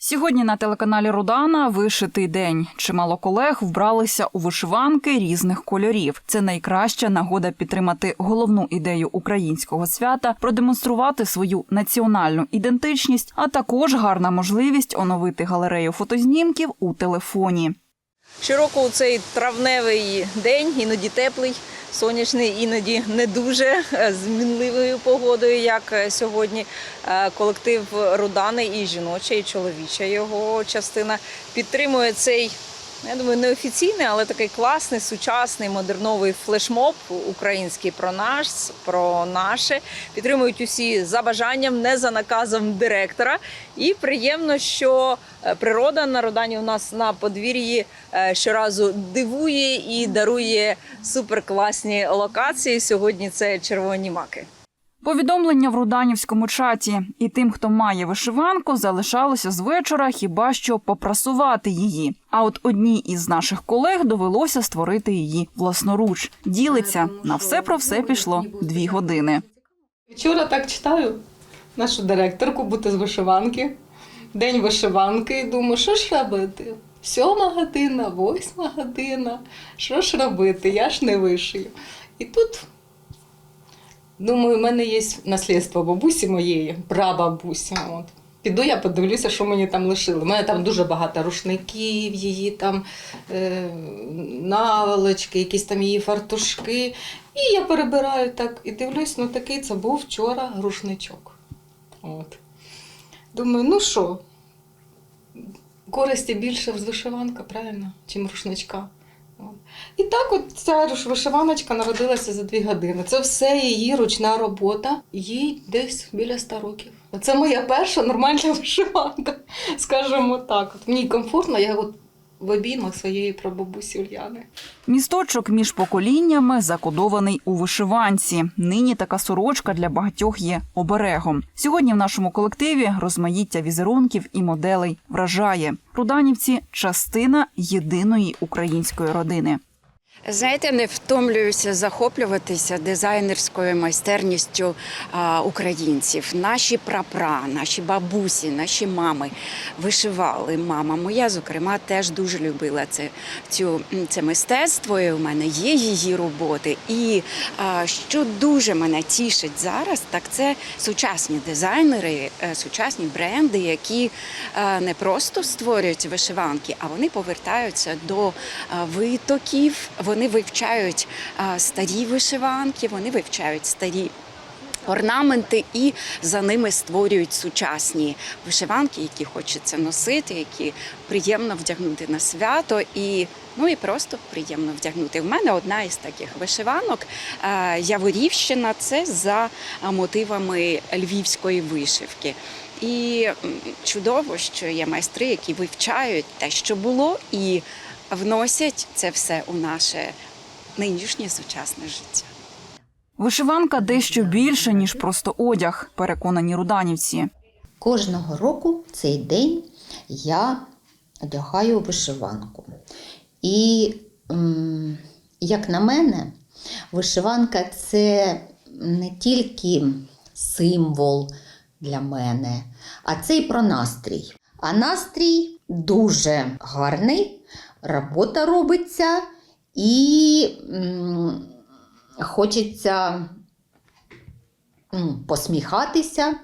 Сьогодні на телеканалі Рудана вишитий день. Чимало колег вбралися у вишиванки різних кольорів. Це найкраща нагода підтримати головну ідею українського свята, продемонструвати свою національну ідентичність, а також гарна можливість оновити галерею фотознімків у телефоні. Щороку у цей травневий день, іноді теплий, сонячний, іноді не дуже змінливою погодою, як е, сьогодні. е, Колектив Рудани і жіноча, і чоловіча його частина підтримує цей. Я думаю, неофіційний, але такий класний, сучасний, модерновий флешмоб український про нас, про наше. Підтримують усі за бажанням, не за наказом директора. І приємно, що е, природа на Родані у нас на подвір'ї е, щоразу дивує і дарує суперкласні локації. Сьогодні це червоні маки. Повідомлення в руданівському чаті і тим, хто має вишиванку, залишалося з вечора хіба що попрасувати її. А от одній із наших колег довелося створити її власноруч. Ділиться на все про все пішло дві години. Вчора так читаю нашу директорку бути з вишиванки. День вишиванки, і думаю, що ж робити? Сьома година, восьма година. Що ж робити? Я ж не вишию. І тут, думаю, в мене є наслідство бабусі моєї, прабабусі. От. Піду я подивлюся, що мені там лишили. У мене там дуже багато рушників, її там е, наволочки, якісь там її фартушки. І я перебираю так і дивлюсь, ну такий це був вчора рушничок. От. Думаю, ну що, користі більше з вишиванка, правильно, чим рушничка. І так от ця вишиваночка народилася за дві години. Це все її ручна робота, їй десь біля ста років. Це моя перша нормальна вишиванка, скажімо так. От мені комфортно, я от в обіймах своєї прабабусі Ульяни. Місточок між поколіннями закодований у вишиванці. Нині така сорочка для багатьох є оберегом. Сьогодні в нашому колективі розмаїття візерунків і моделей вражає. Руданівці частина єдиної української родини. Знаєте, не втомлююся захоплюватися дизайнерською майстерністю а, українців. Наші прапра, наші бабусі, наші мами вишивали. Мама моя, зокрема, теж дуже любила це, цю, це мистецтво. І у мене є її роботи. І а, що дуже мене тішить зараз, так це сучасні дизайнери, е, сучасні бренди, які е, не просто створюють вишиванки, а вони повертаються до витоків. Вони вивчають старі вишиванки, вони вивчають старі. Орнаменти і за ними створюють сучасні вишиванки, які хочеться носити, які приємно вдягнути на свято, і ну і просто приємно вдягнути. В мене одна із таких вишиванок Яворівщина. Це за мотивами львівської вишивки. І чудово, що є майстри, які вивчають те, що було, і вносять це все у наше нинішнє сучасне життя. Вишиванка дещо більше ніж просто одяг, переконані руданівці. Кожного року в цей день я одягаю вишиванку. І, як на мене, вишиванка це не тільки символ для мене, а це і про настрій. А настрій дуже гарний, робота робиться і хочеться посміхатися.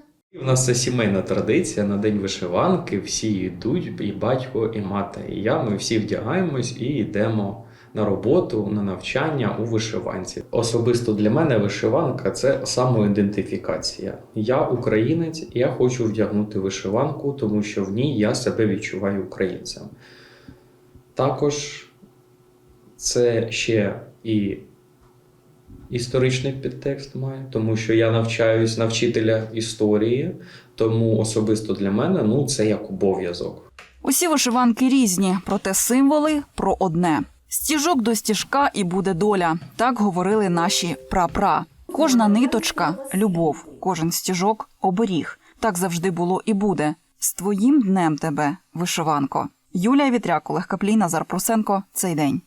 У нас це сімейна традиція на день вишиванки. Всі йдуть, і батько, і мати, і я. Ми всі вдягаємось і йдемо на роботу, на навчання у вишиванці. Особисто для мене вишиванка це самоідентифікація. Я українець, я хочу вдягнути вишиванку, тому що в ній я себе відчуваю українцем. Також це ще і історичний підтекст має, тому що я навчаюсь на вчителя історії, тому особисто для мене ну, це як обов'язок. Усі вишиванки різні, проте символи про одне. Стіжок до стіжка і буде доля. Так говорили наші прапра. Кожна ниточка любов, кожен стіжок оберіг. Так завжди було і буде. З твоїм днем тебе, вишиванко. Юлія Вітряк, Олег Каплій, Назар Прусенко. Цей день.